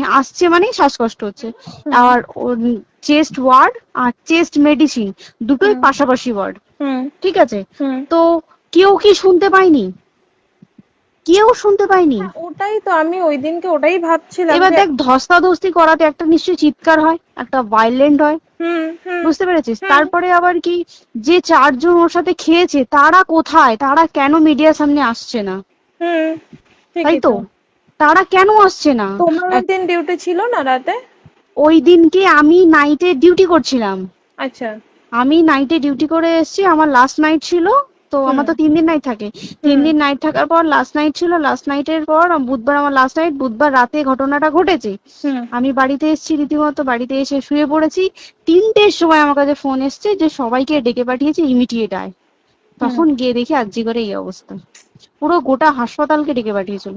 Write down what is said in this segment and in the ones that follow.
মানে আসছে মানেই শ্বাসকষ্ট হচ্ছে। আর চেস্ট ওয়ার্ড আর চেস্ট মেডিসিন দুটোই পাশাপাশি ওয়ার্ড। ঠিক আছে? তো কেউ কি শুনতে পায়নি? কেউ শুনতে পায়নি? ওটাই তো আমি ওই দিনকে ওটাই ভাবছিলাম এবার দেখ ধস্তাধস্তি করাতে একটা নিশ্চয়ই চিৎকার হয় একটা ভাইলেন্ট হয়। বুঝতে পেরেছিস? তারপরে আবার কি যে চারজন ওর সাথে খেয়েছে তারা কোথায়? তারা কেন মিডিয়ার সামনে আসছে না? তাই তো। তারা কেন আসছে না? তোমার ওই দিন ডিউটি ছিল না রাতে? ওই দিনকে আমি নাইটে ডিউটি করছিলাম। আচ্ছা। আমি নাইটে ডিউটি করে এসেছি আমার লাস্ট নাইট ছিল তো আমার তো তিন দিন নাইট থাকে। তিন দিন নাইট থাকার পর লাস্ট নাইট ছিল লাস্ট নাইটের পর বুধবার আমার লাস্ট নাইট বুধবার রাতে ঘটনাটা ঘটেছে। আমি বাড়িতে এসেছি রীতিমতো বাড়িতে এসে শুয়ে পড়েছি। তিনটের সময় আমার কাছে ফোন এসছে যে সবাইকে ডেকে পাঠিয়েছে ইমিডিয়েট আয়। তখন গিয়ে দেখি আজজি করে এই অবস্থা। পুরো গোটা হাসপাতালকে ডেকে পাঠিয়েছিল।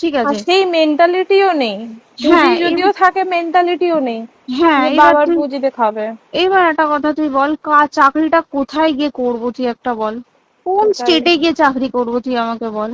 ঠিক আছে। সেই মেন্টালিটিও নেই। হ্যাঁ, যদিও থাকে মেন্টালিটিও নেই। হ্যাঁ বাবার পুঁজিতে খাবে এবার একটা কথা তুই বল চাকরিটা কোথায় গিয়ে করব তুই একটা বল? কোন। স্টেটে গিয়ে চাকরি করব তুই আমাকে বল?